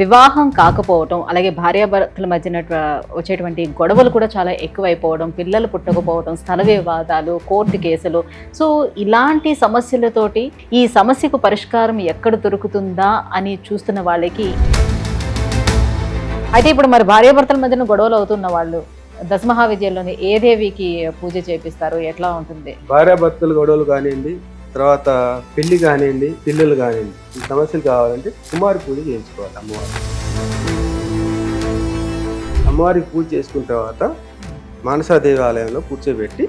వివాహం కాకపోవటం అలాగే భార్యాభర్తల మధ్యన వచ్చేటువంటి గొడవలు కూడా చాలా ఎక్కువైపోవడం పిల్లలు పుట్టకపోవడం స్థల వివాదాలు కోర్టు కేసులు. సో ఇలాంటి సమస్యలతోటి ఈ సమస్యకు పరిష్కారం ఎక్కడ దొరుకుతుందా అని చూస్తున్న వాళ్ళకి అయితే ఇప్పుడు మరి భార్యాభర్తల మధ్యన గొడవలు అవుతున్న వాళ్ళు దశమహావిద్యలోని ఏ దేవికి పూజ చేపిస్తారు? ఎట్లా ఉంటుంది? భార్యాభర్తలు గొడవలు కానివ్వండి తర్వాత పెళ్ళి కానివ్వండి పిల్లలు కానివ్వండి ఈ సమస్యలు కావాలంటే కుమారి పూజ చేయించుకోవాలి అమ్మవారు. అమ్మవారికి పూజ చేసుకున్న తర్వాత మానసా దేవాలయంలో కూర్చోబెట్టి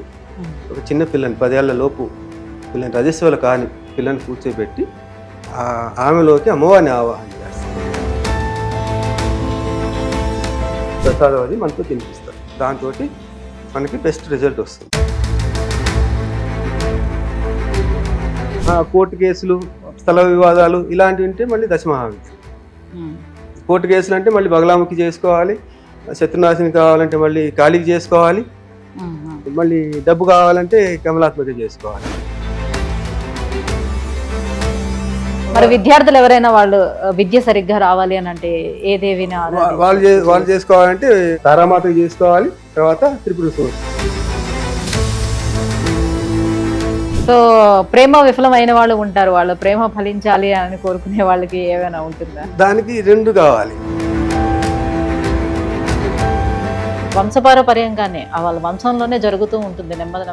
ఒక చిన్న పిల్లని పదేళ్ళ లోపు పిల్లని రజస్వల కాని పిల్లని కూర్చోబెట్టి ఆమెలోకి అమ్మవారిని ఆవాహన చేస్తారు. ప్రసాదం అది మనతో తినిపిస్తారు. దాంతో మనకి బెస్ట్ రిజల్ట్ వస్తుంది. కోర్టు కేసులు స్థల వివాదాలు ఇలాంటివి ఉంటే మళ్ళీ దశమహావిద్య కోర్టు కేసులు అంటే మళ్ళీ బగలాముఖి చేసుకోవాలి శత్రునాశిని కావాలంటే మళ్ళీ ఖాళీకి చేసుకోవాలి మళ్ళీ డబ్బు కావాలంటే కమలాత్మక చేసుకోవాలి మరి విద్యార్థులు ఎవరైనా వాళ్ళు విద్య సరిగ్గా రావాలి అని అంటే ఏ దేవిని వా- ఆరాధిస్తారు? వాళ్ళు వాళ్ళు చేసుకోవాలంటే తారామాతకు చేసుకోవాలి తర్వాత త్రిపుర సుందరి. సో ప్రేమ విఫలమైన వాళ్ళు ఉంటారు. వాళ్ళు ప్రేమ ఫలించాలి అని కోరుకునే వాళ్ళకి ఏమైనా ఉంటుందా? దానికి రెండు కావాలి. వంశపారపర్యంగానే వాళ్ళ వంశంలోనే జరుగుతూ ఉంటుంది. నెమ్మది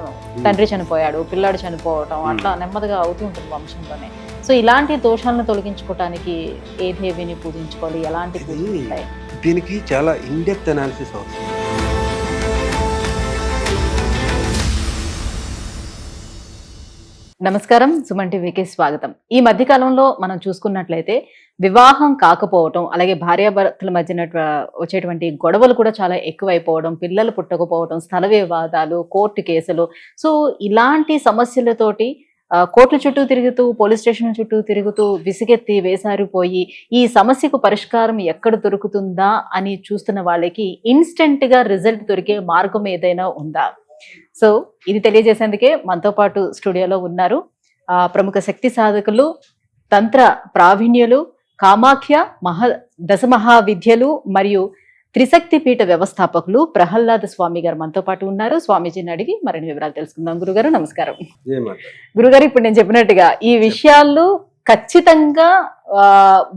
తండ్రి చనిపోయాడు పిల్లాడు చనిపోవటం అట్లా నెమ్మదిగా అవుతూ ఉంటుంది వంశంలోనే. సో ఇలాంటి దోషాలను తొలగించుకోవటానికి ఏ దేవిని పూజించుకోవాలి? ఎలాంటి పూజలు ఇది- ఉంటాయి? దీనికి చాలా ఇన్డెప్త్ అనాలిసిస్ అవసరం. నమస్కారం సుమన్ టీవీకి స్వాగతం. ఈ మధ్యకాలంలో మనం చూసుకున్నట్లయితే వివాహం కాకపోవటం అలాగే భార్యాభర్తల మధ్యన వచ్చేటువంటి గొడవలు కూడా చాలా ఎక్కువైపోవడం పిల్లలు పుట్టకపోవడం స్థల వివాదాలు కోర్టు కేసులు. సో ఇలాంటి సమస్యలతోటి కోర్టు కోర్టుల చుట్టూ తిరుగుతూ పోలీస్ స్టేషన్ చుట్టూ తిరుగుతూ విసిగెత్తి వేసారిపోయి ఈ సమస్యకు పరిష్కారం ఎక్కడ దొరుకుతుందా అని చూస్తున్న వాళ్ళకి ఇన్స్టెంట్గా రిజల్ట్ దొరికే మార్గం ఏదైనా ఉందా? సో ఇది తెలియజేసేందుకే మనతో పాటు స్టూడియోలో ఉన్నారు. ఆ, ప్రముఖ శక్తి సాధకులు తంత్ర ప్రావీణ్యులు కామాఖ్య మహా దశమహావిద్యలు మరియు త్రిశక్తి పీఠ వ్యవస్థాపకులు ప్రహ్లాద స్వామి గారు మనతో పాటు ఉన్నారు. స్వామీజీని అడిగి మరిన్ని వివరాలు తెలుసుకుందాం. గురుగారు నమస్కారం. గురుగారు ఇప్పుడు నేను చెప్పినట్టుగా ఈ విషయాలు ఖచ్చితంగా ఆ,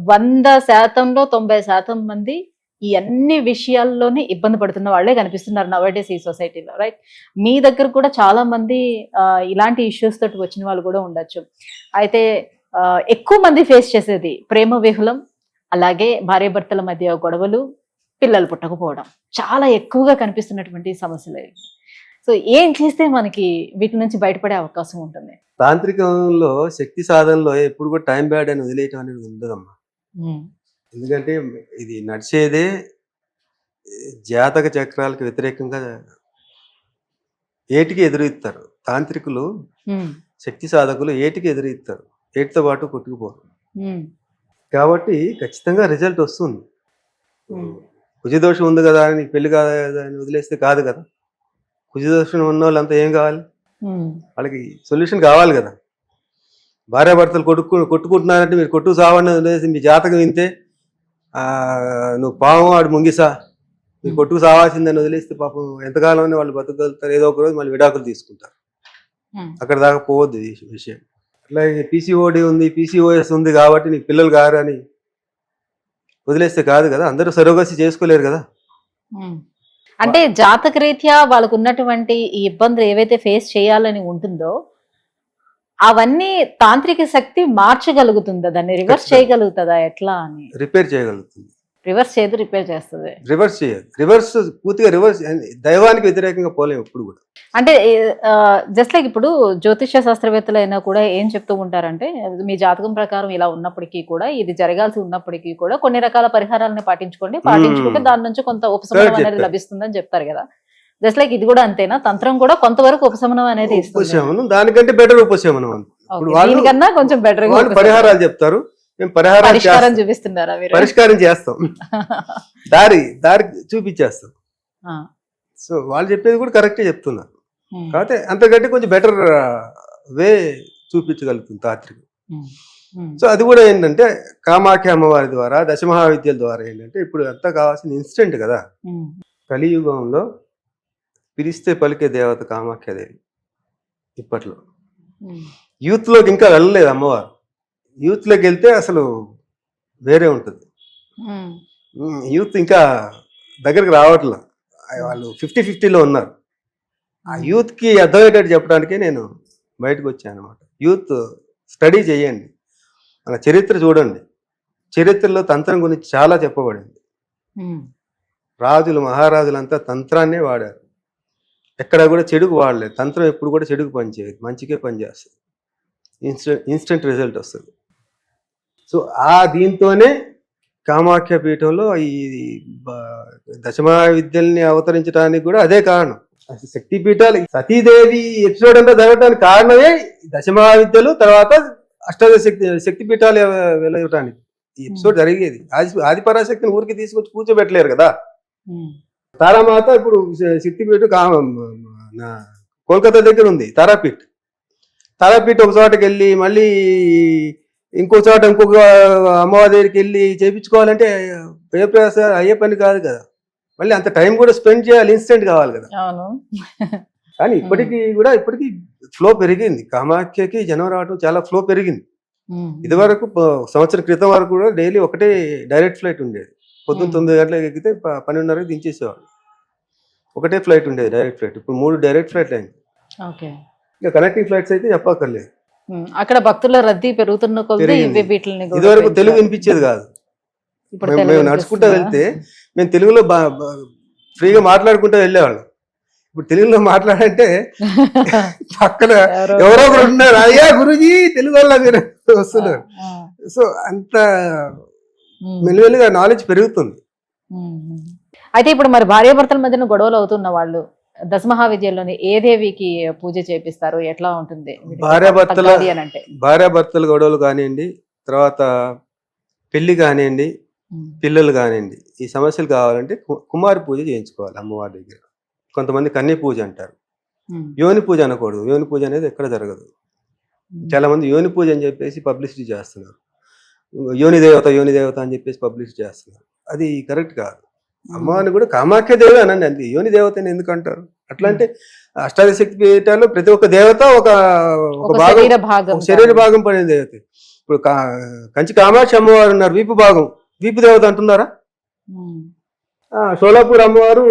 వంద శాతంలో తొంభై శాతం మంది ఈ అన్ని విషయాల్లోనే ఇబ్బంది పడుతున్న వాళ్ళే కనిపిస్తున్నారు నవడేస్ ఈ సొసైటీలో రైట్ మీ దగ్గర కూడా చాలా మంది ఇలాంటి ఇష్యూస్ తోటి వచ్చిన వాళ్ళు కూడా ఉండొచ్చు. అయితే ఎక్కువ మంది ఫేస్ చేసేది ప్రేమ విహులం అలాగే భార్యాభర్తల మధ్య గొడవలు పిల్లలు పుట్టకపోవడం. చాలా ఎక్కువగా కనిపిస్తున్నటువంటి సమస్యలు. సో ఏం చేస్తే మనకి వీటి నుంచి బయటపడే అవకాశం ఉంటుంది? తాంత్రికంలో శక్తి సాధనలో ఎప్పుడు కూడా టైం బ్యాడ్ అని వదిలేయటం అనేది ఉండదమ్మా. ఎందుకంటే ఇది నడిచేదే జాతక చక్రాలకు వ్యతిరేకంగా ఏటికి ఎదురుస్తారు తాంత్రికులు శక్తి సాధకులు ఏటికి ఎదురుస్తారు ఏటితో పాటు కొట్టుకుపోరు. కాబట్టి ఖచ్చితంగా రిజల్ట్ వస్తుంది. కుజదోషం ఉంది కదా అని పెళ్ళి కాదు కదా అని వదిలేస్తే కాదు కదా. కుజదోషం ఉన్న వాళ్ళంతా ఏం కావాలి? వాళ్ళకి సొల్యూషన్ కావాలి కదా. భార్యాభర్తలు కొట్టుకు కొట్టుకుంటున్నారంటే మీరు కొట్టుకు సావని వదిలేసి మీ జాతకం ఆ, నువ్వు పాము ఆడు ముంగిసా. మీరు కొట్టుకు సావాల్సిందని వదిలేస్తే పాపం ఎంతకాలం వాళ్ళు బతకగలుగుతారు. ఏదో ఒక రోజు మళ్ళీ విడాకులు తీసుకుంటారు. అక్కడ దాకా పోవద్దు విషయం. అట్లాగే పీసీఓడి ఉంది పీసీఓఎస్ ఉంది కాబట్టి నీకు పిల్లలు కారు అని వదిలేస్తే కాదు కదా. అందరూ సరోగసి చేసుకోలేరు కదా. అంటే జాతక రీత్యా వాళ్ళకు ఉన్నటువంటి ఈ ఇబ్బందులు ఏవైతే ఫేస్ చేయాలని ఉంటుందో అవన్నీ తాంత్రిక శక్తి మార్చగలుగుతుందా? దాన్ని రివర్స్. చేయగలుగుతుందా? ఎట్లా అని? రిపేర్ చేయగలుగుతుంది. రివర్స్ చేయదు రిపేర్ చేస్తుంది. రివర్స్ చేయదు. రివర్స్ పూర్తిగా రివర్స్ దైవానికి వ్యతిరేకంగా పోలేము ఎప్పుడు కూడా. అంటే జస్ట్ లైక్ ఇప్పుడు జ్యోతిష శాస్త్రవేత్తలు అయినా కూడా ఏం చెప్తూ ఉంటారంటే మీ జాతకం ప్రకారం ఇలా ఉన్నప్పటికీ కూడా ఇది జరగాల్సి ఉన్నప్పటికీ కూడా కొన్ని రకాల పరిహారాలను పాటించుకోండి. పాటించుకుంటే దాని నుంచి కొంత ఉపశమనం అనేది. లభిస్తుందని చెప్తారు కదా. జస్ట్ లైక్ ఇది కూడా అంతేనా? తంత్రం కూడా కొంతవరకు ఉపశమనం అనేది ఉపశమనం. దానికంటే బెటర్ ఉపశమనం దీనికన్నా కొంచెం బెటర్ పరిహారాలు చెప్తారు. మేము. చూపిస్తున్నారా పరిష్కారం చేస్తాం. దారి దారి చూపించేస్తాం. సో వాళ్ళు చెప్పేది కూడా కరెక్టే చెప్తున్నారు. కాకపోతే అంతకంటే కొంచెం బెటర్ వే చూపించగలుగుతుంది తాత్రికం. సో అది కూడా ఏంటంటే కామాఖ్య అమ్మవారి ద్వారా దశమహావిద్యల ద్వారా ఏంటంటే ఇప్పుడు అంతా కావాల్సిన ఇన్స్టెంట్ కదా. కలియుగంలో పిలిస్తే పలికే దేవత కామాఖ్యదేవి ఇప్పట్లో. యూత్లోకి ఇంకా వెళ్ళలేదు అమ్మవారు. యూత్లోకి వెళ్తే అసలు వేరే ఉంటుంది. యూత్ ఇంకా దగ్గరికి రావట్లే. వాళ్ళు ఫిఫ్టీ ఫిఫ్టీలో ఉన్నారు. ఆ యూత్కి అర్థమయ్యేటట్టు చెప్పడానికే నేను బయటకు వచ్చాను అనమాట యూత్ స్టడీ చేయండి. మన చరిత్ర చూడండి. చరిత్రలో తంత్రం గురించి చాలా చెప్పబడింది. రాజులు మహారాజులంతా తంత్రాన్నే వాడారు. ఎక్కడ కూడా చెడుకు వాడలేదు. తంత్రం ఎప్పుడు కూడా చెడుకు పనిచేయదు మంచికే పనిచేస్తుంది ఇన్స్టెంట్ ఇన్స్టెంట్ రిజల్ట్ వస్తుంది. సో ఆ దీంతోనే కామాఖ్య పీఠంలో ఈ దశమా విద్యల్ని అవతరించడానికి కూడా అదే కారణం. శక్తి పీఠాలు సతీదేవి ఎపిసోడ్ అంతా జరగడానికి కారణమే దశమా విద్యలు తర్వాత అష్టాదశ శక్తి శక్తి పీఠాలు వెలగటానికి. ఈ ఎపిసోడ్ జరిగేది. ఆది ఆదిపరాశక్తిని ఊరికి తీసుకొచ్చి కూర్చోబెట్టలేరు కదా. తారామాత ఇప్పుడు నా కోల్కతా దగ్గర ఉంది తారాపీఠ్. తారాపీఠ్ ఒక చోటకి వెళ్ళి మళ్ళీ ఇంకో చోట ఇంకొక అమ్మవారి దగ్గరికి వెళ్ళి చేయించుకోవాలంటే ఏ ప్రయాస అయ్యే పని కాదు కదా. మళ్ళీ అంత టైం కూడా స్పెండ్ చేయాలి ఇన్స్టెంట్ కావాలి కదా. కానీ ఇప్పటికీ కూడా ఇప్పటికీ ఫ్లో పెరిగింది. కామాఖ్యకి జనం రావడం చాలా ఫ్లో పెరిగింది. ఉమ్. ఇదివరకు ప- సంవత్సరం క్రితం వరకు కూడా డైలీ ఒకటే డైరెక్ట్ ఫ్లైట్ ఉండేది. పొద్దున్న. తొమ్మిది గంటలకు ఎక్కితే పన్నెండున్నరకు దించేసేవాళ్ళు. ఒకటే ఫ్లైట్ ఉండేది డైరెక్ట్ ఫ్లైట్. ఇప్పుడు మూడు డైరెక్ట్ ఫ్లైట్ అయింది ఓకే. ఇంకా కనెక్టింగ్ ఫ్లైట్స్ అయితే చెప్పక్కర్లేదు. అక్కడ భక్తుల రద్దీ పెరుగుతున్న కొద్దీ వీటిని ఇదివరకు. తెలుగు వినిపించేది కాదు. ఇప్పుడు మేము- నడుచుకుంటూ? వెళ్తే మేము తెలుగులో ఫ్రీగా మాట్లాడుకుంటూ వెళ్ళేవాళ్ళం. ఇప్పుడు తెలుగులో మాట్లాడంటే పక్కన ఎవరో ఒకరు ఉన్నారు. అయ్యా గురుజీ తెలుగు మీరు వస్తున్నారు. సో అంత. మెల్లిమెల్లిగా నాలెడ్జ్ పెరుగుతుంది. అయితే ఇప్పుడు మరి భార్యాభర్తల మధ్యన గొడవలు అవుతున్న వాళ్ళు దశమహావిద్యలోని ఏ దేవికి పూజ చేపిస్తారు? ఎట్లా ఉంటుంది? భార్యాభర్తల- అంటే? భార్యాభర్తల గొడవలు కానివ్వండి తర్వాత పెళ్ళి కానివ్వండి. పిల్లలు కానివ్వండి ఈ సమస్యలు కావాలంటే కుమారి పూజ చేయించుకోవాలి అమ్మవారి దగ్గర. కొంతమంది కన్య పూజ అంటారు. యోని పూజ అనకూడదు. యోని పూజ అనేది ఎక్కడ జరగదు. చాలా మంది యోని పూజ అని చెప్పేసి పబ్లిసిటీ చేస్తున్నారు. యోని దేవత యోని దేవత అని చెప్పేసి పబ్లిసిటీ చేస్తున్నారు. అది కరెక్ట్ కాదు. అమ్మవారిని కూడా కామాఖ్య దేవి అనండి. అంతే యోని దేవత అని ఎందుకు అంటారు? అట్లా అంటే అష్టాదశ శక్తి పీఠాల్లో ప్రతి ఒక్క దేవత ఒక ఒక భాగం శరీర భాగం పడిన దేవత. ఇప్పుడు కంచి కామాక్షి అమ్మవారు ఉన్నారు. వీపు భాగం. వీపు దేవత అంటున్నారా. ఆ, షోలాపూర్ అమ్మవారు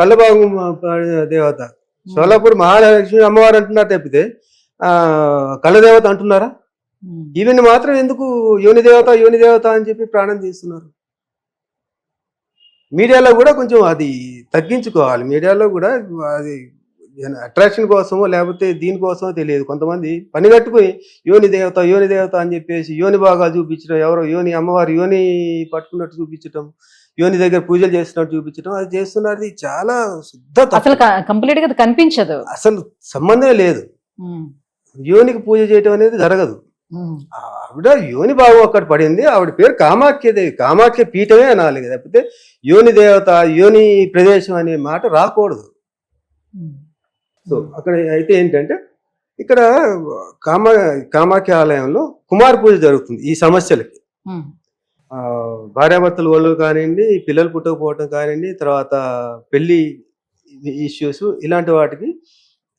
కళ్ళ భాగం పడిన దేవత. షోలాపూర్ మహాలక్ష్మి అమ్మవారు అంటున్నారు తప్పితే ఆ కళ్ళ దేవత అంటున్నారా? ఈవెన్ మాత్రం ఎందుకు యోని దేవత యోని దేవత అని చెప్పి ప్రాణం తీస్తున్నారు మీడియాలో కూడా కొంచెం అది తగ్గించుకోవాలి మీడియాలో కూడా అది అట్రాక్షన్ కోసమో లేకపోతే దీనికోసమో తెలియదు కొంతమంది పని కట్టుకుని యోని దేవత యోని దేవత అని చెప్పేసి యోని భాగాలు చూపించడం ఎవరో యోని అమ్మవారి యోని పట్టుకున్నట్టు చూపించడం యోని దగ్గర పూజలు చేస్తున్నట్టు చూపించడం అది చేస్తున్నది చాలా శుద్ధ. అసలు కంప్లీట్గా కనిపించదు అసలు సంబంధమే లేదు. యోనికి పూజ చేయటం అనేది జరగదు. ఆవిడ యోని భావం అక్కడ పడింది ఆవిడ పేరు కామాఖ్యదేవి కామాఖ్య పీఠమే అనాలి కదా తప్పితే యోని దేవత యోని ప్రదేశం అనే మాట రాకూడదు. సో అక్కడ అయితే ఏంటంటే ఇక్కడ కామ కామాఖ్య ఆలయంలో కుమార్ పూజ జరుగుతుంది ఈ సమస్యలకి భార్యాభర్తలు వాళ్ళు కానివ్వండి పిల్లలు పుట్టకపోవటం కానివ్వండి తర్వాత పెళ్ళి ఇష్యూస్ ఇలాంటి వాటికి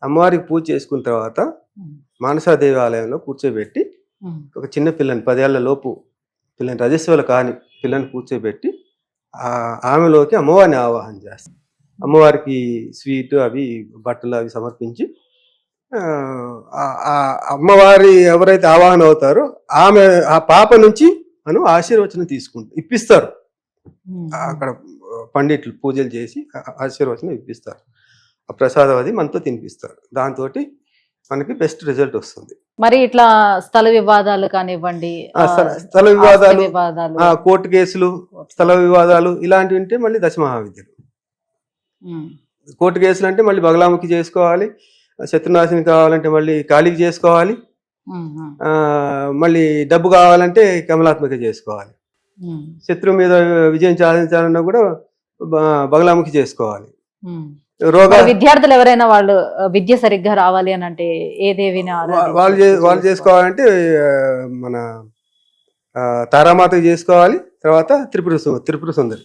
అమ్మవారికి పూజ చేసుకున్న తర్వాత ఉమ్. మానసాదేవి ఆలయంలో కూర్చోబెట్టి. ఒక చిన్న పిల్లని పదేళ్ళ లోపు పిల్లని రజస్వల కాని పిల్లని కూర్చోబెట్టి ఆ ఆమెలోకి అమ్మవారిని ఆవాహన చేస్తాం. అమ్మవారికి స్వీట్ అవి బట్టలు అవి సమర్పించి అమ్మవారి ఎవరైతే ఆవాహన అవుతారో ఆమె ఆ పాప నుంచి మనం ఆశీర్వచనం తీసుకుంటాం ఇప్పిస్తారు. అక్కడ పండిట్లు పూజలు చేసి ఆశీర్వచనం ఇప్పిస్తారు. ఆ ప్రసాదం అది మనతో తినిపిస్తారు. దాంతో మనకి బెస్ట్ రిజల్ట్ వస్తుంది. మరి ఇట్లా స్థల వివాదాలు కానివ్వండి స్థల- వివాదాలు కోర్టు కేసులు స్థల వివాదాలు ఇలాంటివి ఉంటే మళ్ళీ దశమహావిద్యలు. ఉమ్. కోర్టు కేసులు అంటే మళ్ళీ బగలాముఖి చేసుకోవాలి శత్రునాశనం కావాలంటే మళ్ళీ ఖాళీకి చేసుకోవాలి మళ్ళీ డబ్బు కావాలంటే కమలాత్మక చేసుకోవాలి. శత్రువు మీద విజయం సాధించాలన్నా కూడా బగలాముఖి చేసుకోవాలి. విద్యార్థులు ఎవరైనా వాళ్ళు విద్య సరిగ్గా రావాలి అని అంటే ఏ దేవిని వాళ్ళు వాళ్ళు? చేసుకోవాలంటే మన ఆ, తారామాతకి చేసుకోవాలి తర్వాత త్రిపుర త్రిపుర సుందరి.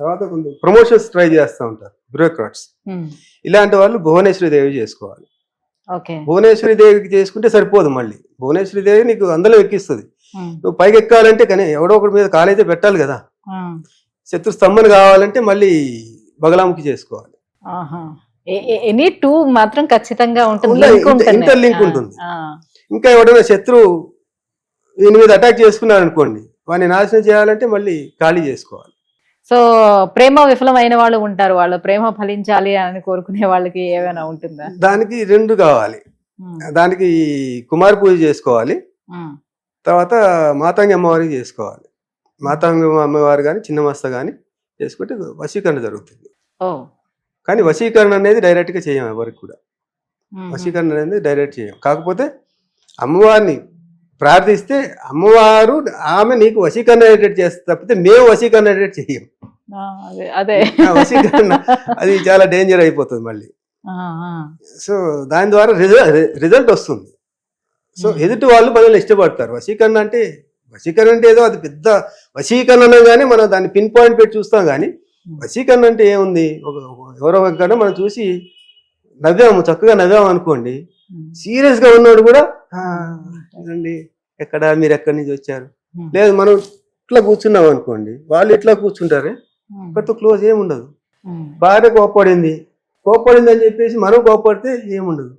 తర్వాత ప్రమోషన్స్ ట్రై చేస్తూ ఉంటారు బ్యూరోక్రాట్స్. ఇలాంటి వాళ్ళు భువనేశ్వరి దేవి చేసుకోవాలి. భువనేశ్వరి దేవికి చేసుకుంటే సరిపోదు మళ్ళీ. భువనేశ్వరి దేవి నీకు అందులో ఎక్కిస్తుంది. నువ్వు పైకి ఎక్కాలంటే కానీ ఎవడో ఒకటి మీద కాలైతే పెట్టాలి కదా. శత్రు స్తంభన కావాలంటే మళ్ళీ బగలాముఖి చేసుకోవాలి. ఎనీ టూ మాత్రం ఖచ్చితంగా ఉంటుంది లింక్ ఉంటుంది. ఇంకా ఎవడైనా శత్రు దీని మీద అటాక్ చేసుకున్నారు అనుకోండి వాడిని నాశనం చేయాలంటే మళ్ళీ ఖాళీ చేసుకోవాలి. సో ప్రేమ విఫలమైన వాళ్ళు ఉంటారు వాళ్ళు ప్రేమ ఫలించాలి అని కోరుకునే వాళ్ళకి ఏమైనా ఉంటుందా? దానికి రెండు కావాలి. దానికి కుమార పూజ చేసుకోవాలి తర్వాత మాతాంగి అమ్మవారికి చేసుకోవాలి. మాతాంగి అమ్మవారు కానీ చిన్న మస్త కానీ చేసుకుంటే వశీకరణ జరుగుతుంది. ఓ. కానీ వశీకరణ అనేది డైరెక్ట్గా చేయం ఎవరికి కూడా. వశీకరణ అనేది డైరెక్ట్ చేయం. కాకపోతే అమ్మవారిని ప్రార్థిస్తే అమ్మవారు ఆమె నీకు వశీకరణ అయ్యేటట్టు చేస్తే తప్పితే మేము వశీకరణ అయ్యేటట్టు చేయం. అదే వశీకరణ అది చాలా డేంజర్ అయిపోతుంది మళ్ళీ. సో దాని ద్వారా రిజల్ట్ రిజల్ట్ వస్తుంది. సో. ఎదుటి వాళ్ళు మనల్ని ఇష్టపడతారు. వశీకరణ అంటే వశీకరణ అంటే ఏదో అది పెద్ద వశీకరణ అనగానే మనం దాన్ని పిన్ పాయింట్ పెట్టి చూస్తాం కానీ. వశీకరణ అంటే ఏముంది? ఒక ఒక- ఎవరో ఒకరికన్నా మనం చూసి నవ్వాము చక్కగా నవ్వాము అనుకోండి. సీరియస్గా ఉన్నాడు కూడా "ఆ, ఇదండి ఎక్కడ మీరు ఎక్కడి నుంచి వచ్చారు? లేదు మనం ఇట్లా కూర్చున్నాం అనుకోండి. వాళ్ళు ఇట్లా కూర్చుంటారే? ఒకరితో క్లోజ్ ఏముండదు. భార్య కోప్పడింది. కోప్పడింది అని చెప్పేసి మనం కోప్పడితే ఏముండదు.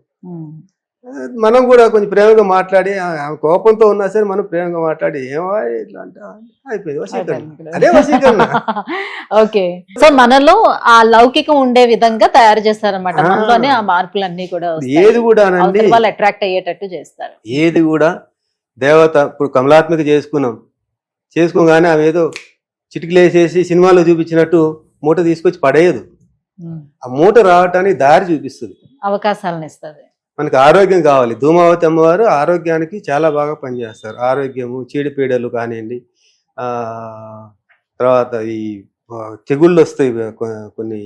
మనం కూడా కొంచెం ప్రేమగా మాట్లాడి ఆమె కోపంతో ఉన్నా సరే మనం ప్రేమగా మాట్లాడి ఏమో ఇట్లా అంటే అయిపోయింది వశీకరణ అదే వశీకరణ. ఓకే. సో మనలో ఆ లౌకికం ఉండే విధంగా తయారు చేస్తారన్నమాట. ఆ. మనలోనే ఆ మార్పులన్నీ కూడా. ఏది కూడా వాళ్ళు అట్రాక్ట్ అయ్యేటట్టు చేస్తారు. ఏది కూడా దేవత ఇప్పుడు కమలాత్మక చేసుకున్నాం. చేసుకోగానే ఆమె ఏదో చిటికలేసేసి సినిమాలో చూపించినట్టు మూట తీసుకొచ్చి పడేయదు. ఆ మూట రావటానికి దారి చూపిస్తుంది. అవకాశాలను ఇస్తుంది. మనకి ఆరోగ్యం కావాలి. ధూమావతి అమ్మవారు ఆరోగ్యానికి చాలా బాగా పనిచేస్తారు. ఆరోగ్యము చీడిపీడలు కానివ్వండి తర్వాత ఈ తెగుళ్ళు వస్తాయి కొన్ని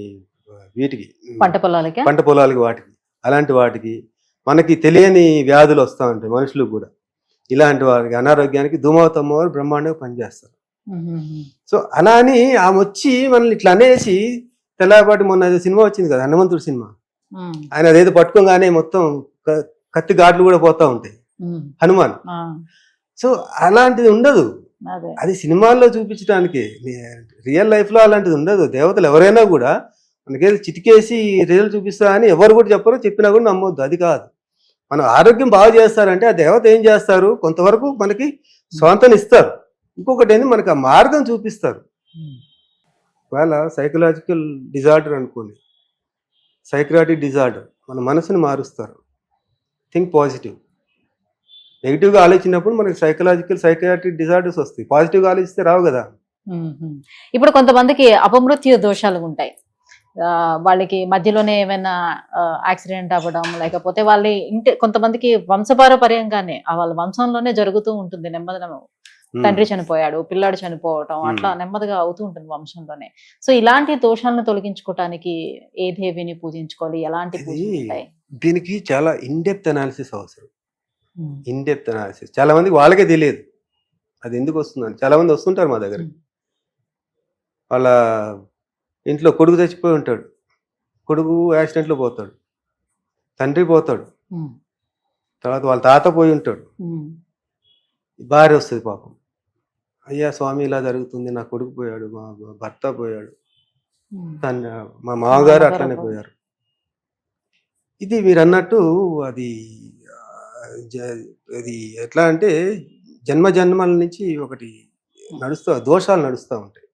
వీటికి. పంట పొలాలకి? పంట పొలాలకి వాటికి. అలాంటి వాటికి మనకి తెలియని వ్యాధులు వస్తూ ఉంటాయి మనుషులకు కూడా. ఇలాంటి వారికి అనారోగ్యానికి ధూమావతి అమ్మవారు బ్రహ్మాండంగా పనిచేస్తారు. సో అలా అని ఆమె వచ్చి మనల్ని ఇట్లా అనేసి తెల్లపాటి మొన్న సినిమా వచ్చింది కదా హనుమంతుడు సినిమా. ఆయన అదేదో పట్టుకోగానే మొత్తం కత్తి ఘాట్లు కూడా పోతా ఉంటాయి. హనుమాన్. సో అలాంటిది ఉండదు. అదే. సినిమాల్లో చూపించడానికి రియల్ లైఫ్లో అలాంటిది ఉండదు. దేవతలు ఎవరైనా కూడా మనకేదో చిటికేసి రిజల్ట్ చూపిస్తా అని ఎవరు కూడా చెప్పరు చెప్పినా కూడా నమ్మొద్దు. అది కాదు. మనం ఆరోగ్యం బాగా చేస్తారంటే ఆ దేవత ఏం చేస్తారు? కొంతవరకు మనకి స్వాంతని ఇస్తారు. ఇంకొకటి ఏంది? మనకి ఆ మార్గం చూపిస్తారు. ఒకవేళ సైకలాజికల్ డిజార్డర్ అనుకోండి. సైక్రాటిక్ డిజార్డర్ మన మనసును మారుస్తారు. Think positive. నెగిటివ్గా ఆలోచించినప్పుడు మనకి సైకలాజికల్ సైకలాటిక్ డిజార్డర్స్ వస్తాయి. పాజిటివ్గా ఆలోచిస్తే రావు కదా. ఇప్పుడు కొంతమందికి అపమృత్యు దోషాలు ఉంటాయి. వాళ్ళకి మధ్యలోనే ఏమైనా యాక్సిడెంట్ అవ్వడం లేకపోతే వాళ్ళ ఇంటి కొంతమందికి వంశపారపర్యంగానే వాళ్ళ వంశంలోనే జరుగుతూ ఉంటుంది నెమ్మది తండ్రి చనిపోయాడు పిల్లాడు చనిపోవటం అట్లా. నెమ్మదిగా అవుతూ ఉంటుంది వంశంలోనే. సో ఇలాంటి దోషాలను తొలగించుకోవటానికి ఏ దేవిని పూజించుకోవాలి? ఎలాంటి ఇది పూజలు ఉంటాయి? దీనికి చాలా ఇన్డెప్త్ అనాలిసిస్ అవసరం. ఇన్డెప్త్ అనాలిసిస్ చాలా మందికి వాళ్ళకే తెలియదు. అది ఎందుకు వస్తుందని. చాలా మంది వస్తుంటారు మా దగ్గర. వాళ్ళ ఇంట్లో కొడుకు చచ్చిపోయి ఉంటాడు. కొడుకు యాక్సిడెంట్లో పోతాడు. తండ్రి పోతాడు. తర్వాత వాళ్ళ తాత పోయి ఉంటాడు. భార్య వస్తుంది పాపం. అయ్యా స్వామి ఇలా జరుగుతుంది. నా కొడుకు పోయాడు మా భర్త పోయాడు. తన మా మామగారు అట్లనే పోయారు. ఇది మీరు అన్నట్టు అది అది ఎట్లా అంటే జన్మ జన్మల నుంచి ఒకటి నడుస్తూ దోషాలు నడుస్తూ ఉంటాయి.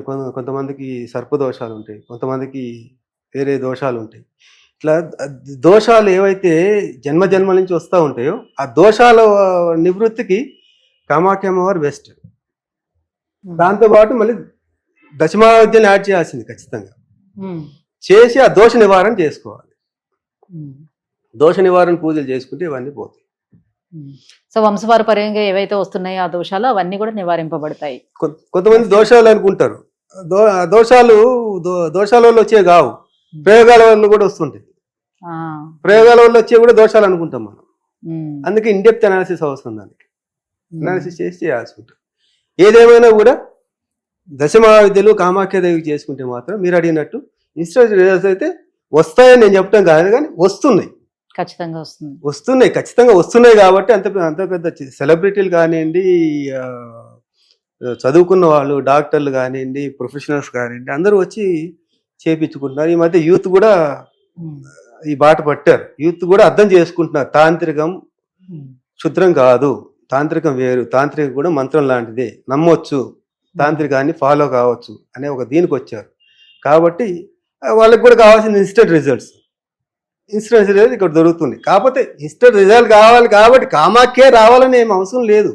కొన- కొంతమందికి సర్ప దోషాలు ఉంటాయి కొంతమందికి వేరే దోషాలు ఉంటాయి. ఇట్లా దోషాలు ఏవైతే జన్మ జన్మల నుంచి వస్తూ ఉంటాయో ఆ దోషాల నివృత్తికి కామాఖ్య అమ్మవారు బెస్ట్ మ్మ్. దాంతోపాటు మళ్ళీ దశమావిద్యను యాడ్ చేయాల్సింది ఖచ్చితంగా. మ్మ్. చేసి ఆ దోష నివారణ చేసుకోవాలి. మ్మ్. దోష నివారణ పూజలు చేసుకుంటే ఇవన్నీ పోతాయి. సో వంశపారపర్యంగా ఏవైతే వస్తున్నాయో ఆ దోషాలు అవన్నీ కూడా నివారింపబడతాయి. కొంతమంది దోషాలు అనుకుంటారు. దోషాలు దోషాల వల్ల వచ్చే కావు ప్రయోగాల వల్ల కూడా వస్తుంటాయి. ప్రయోగాల వల్ల వచ్చే కూడా దోషాలు అనుకుంటాం మనం. అందుకే ఇండెప్త్ అనాలిసిస్ అవసరం దానికి. అనాలిసిస్ చేసి చేయాల్సి ఉంటుంది. ఏదేమైనా కూడా దశమహావిద్యలు కామాఖ్యదేవి చేసుకుంటే మాత్రం మీరు అడిగినట్టు ఇన్స్టెంట్ రిజల్ట్స్ అయితే వస్తాయని నేను చెప్పడం కాదు కానీ వస్తున్నాయి. ఖచ్చితంగా వస్తుంది. వస్తున్నాయి ఖచ్చితంగా వస్తున్నాయి కాబట్టి అంత అంత పెద్ద సెలబ్రిటీలు కానివ్వండి చదువుకున్న వాళ్ళు డాక్టర్లు కానివ్వండి ప్రొఫెషనల్స్ కానివ్వండి అందరూ వచ్చి చేపించుకుంటున్నారు. ఈ మధ్య యూత్ కూడా ఈ బాట పట్టారు. యూత్ కూడా అర్థం చేసుకుంటున్నారు. తాంత్రికం క్షుద్రం కాదు. తాంత్రికం వేరు. తాంత్రికం కూడా మంత్రం లాంటిదే. నమ్మొచ్చు. తాంత్రికాన్ని ఫాలో కావచ్చు అనే ఒక దీనికి వచ్చారు. కాబట్టి వాళ్ళకి కూడా కావాల్సిన ఇన్స్టెంట్ రిజల్ట్స్. ఇన్స్టెంట్ రిజల్ట్ ఇక్కడ దొరుకుతుంది. కాకపోతే ఇన్స్టెంట్ రిజల్ట్ కావాలి కాబట్టి కామాఖ్యే రావాలని ఏం అవసరం లేదు.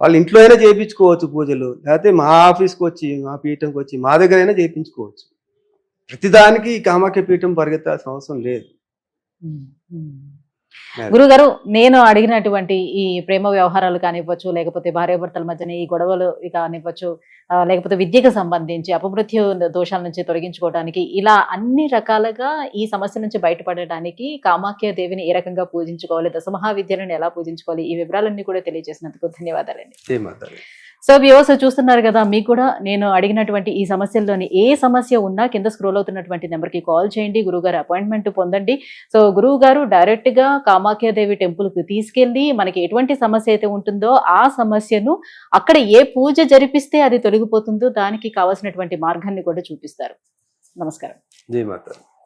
వాళ్ళు ఇంట్లో అయినా చేయించుకోవచ్చు పూజలు. లేకపోతే మా ఆఫీస్కి వచ్చి మా పీఠంకి వచ్చి మా దగ్గర అయినా చేయించుకోవచ్చు. ప్రతిదానికి ఈ కామాఖ్య పీఠం పరిగెత్తాల్సిన అవసరం లేదు. గురుగారు నేను అడిగినటువంటి ఈ ప్రేమ వ్యవహారాలు కానివ్వచ్చు లేకపోతే భార్యాభర్తల మధ్యన ఈ గొడవలు కానివ్వచ్చు లేకపోతే విద్యకు సంబంధించి అపమృత్యు దోషాల నుంచి తొలగించుకోవడానికి ఇలా అన్ని రకాలుగా ఈ సమస్య నుంచి బయటపడడానికి కామాఖ్య దేవిని ఏ రకంగా పూజించుకోవాలి దశమహావిద్యలను ఎలా పూజించుకోవాలి ఈ వివరాలన్నీ కూడా తెలియజేసినందుకు ధన్యవాదాలండి. సో వ్యూవర్స్ చూస్తున్నారు కదా మీకు కూడా నేను అడిగినటువంటి ఈ సమస్యల్లోని ఏ సమస్య ఉన్నా కింద స్క్రోల్ అవుతున్నటువంటి నెంబర్కి కాల్ చేయండి గురువుగారు అపాయింట్మెంట్ పొందండి. సో గురువు గారు డైరెక్ట్గా కామాఖ్యాదేవి టెంపుల్కి తీసుకెళ్ళి మనకి ఎటువంటి సమస్య అయితే ఉంటుందో ఆ సమస్యను అక్కడ ఏ పూజ జరిపిస్తే అది తొలగిపోతుందో దానికి కావాల్సినటువంటి మార్గాన్ని కూడా చూపిస్తారు. నమస్కారం. జయమాత